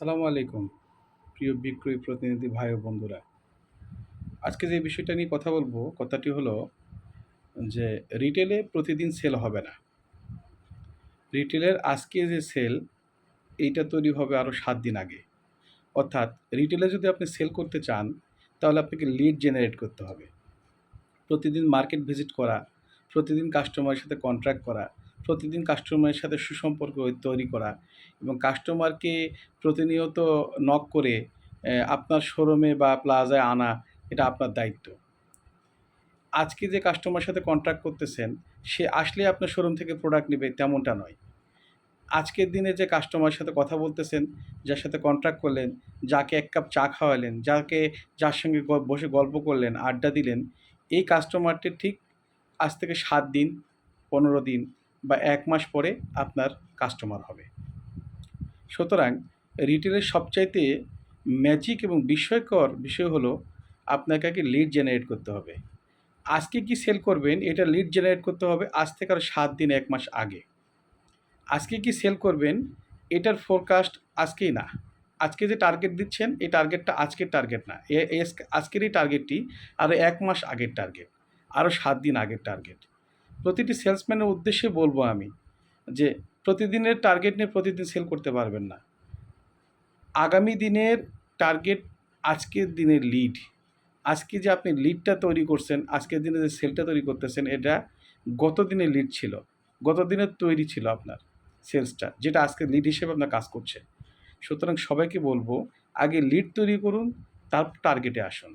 সালামু আলাইকুম, প্রিয় বিক্রয় প্রতিনিধি ভাই ও বন্ধুরা। আজকে যে বিষয়টা নিয়ে কথা বলব, কথাটি হলো যে রিটেলে প্রতিদিন সেল হবে না। রিটেলের আজকে যে সেল, এইটা তৈরি হবে আরও সাত দিন আগে। অর্থাৎ রিটেলে যদি আপনি সেল করতে চান, তাহলে আপনাকে লিড জেনারেট করতে হবে। প্রতিদিন মার্কেট ভিজিট করা, প্রতিদিন কাস্টমারের সাথে কন্ট্রাক্ট করা প্রতিদিন কাস্টমারের সাথে সুসম্পর্ক তৈরি করা এবং কাস্টমারকে প্রতিনিয়ত নক করে আপনার শোরুমে বা প্লাজায় আনা, এটা আপনার দায়িত্ব। আজকে যে কাস্টমার সাথে কন্ট্রাক্ট করতেছেন, সে আসলে আপনার শোরুম থেকে প্রোডাক্ট নেবে তেমনটা নয়। আজকের দিনে যে কাস্টমারের সাথে কথা বলতেছেন, যার সাথে কন্ট্রাক্ট করলেন, যাকে এক কাপ চা খাওয়ালেন, যাকে, যার সঙ্গে বসে গল্প করলেন, আড্ডা দিলেন, এই কাস্টমারটি ঠিক আজ থেকে সাত দিন, পনেরো দিন বা এক মাস পরে আপনার কাস্টমার হবে। সুতরাং রিটেলের সবচাইতে ম্যাজিক এবং বিস্ময়কর বিষয় হলো আপনাকে আগে লিড জেনারেট করতে হবে। আজকে কি সেল করবেন, এটা লিড জেনারেট করতে হবে আজ থেকে আরও সাত দিন, এক মাস আগে। আজকে কি সেল করবেন, এটার ফোরকাস্ট আজকেই না। আজকে যে টার্গেট দিচ্ছেন, এই টার্গেটটা আজকের টার্গেট না। আজকের এই টার্গেটটি আরও এক মাস আগের টার্গেট আরও সাত দিন আগের টার্গেট প্রতিটি সেলসম্যানের উদ্দেশ্যে বলব আমি যে প্রতিদিনের টার্গেট নিয়ে প্রতিদিন সেল করতে পারবেন না। আগামী দিনের টার্গেট আজকের দিনের লিড আজকে যে আপনি লিডটা তৈরি করছেন, আজকের দিনে যে সেলটা তৈরি করতেছেন, এটা গত দিনের লিড ছিল। গত দিনের তৈরি ছিল আপনার সেলসটা যেটা আজকে লিড হিসেবে আপনার কাজ করছে। সুতরাং সবাইকে বলব, আগে লিড তৈরি করুন, তারপর টার্গেটে আসুন।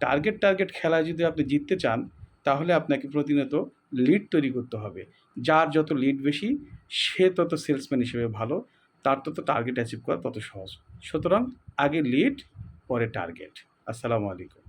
টার্গেট টার্গেট খেলায় যদি আপনি জিততে চান, তাহলে আপনাকে প্রতিনিয়ত লিড তৈরি করতে হবে। যার যত লিড বেশি, সে তত সেলসম্যান হিসেবে ভালো, তার তত টার্গেট অ্যাচিভ করা তত সহজ। সুতরাং আগে লিড পরে টার্গেট আসসালামু আলাইকুম।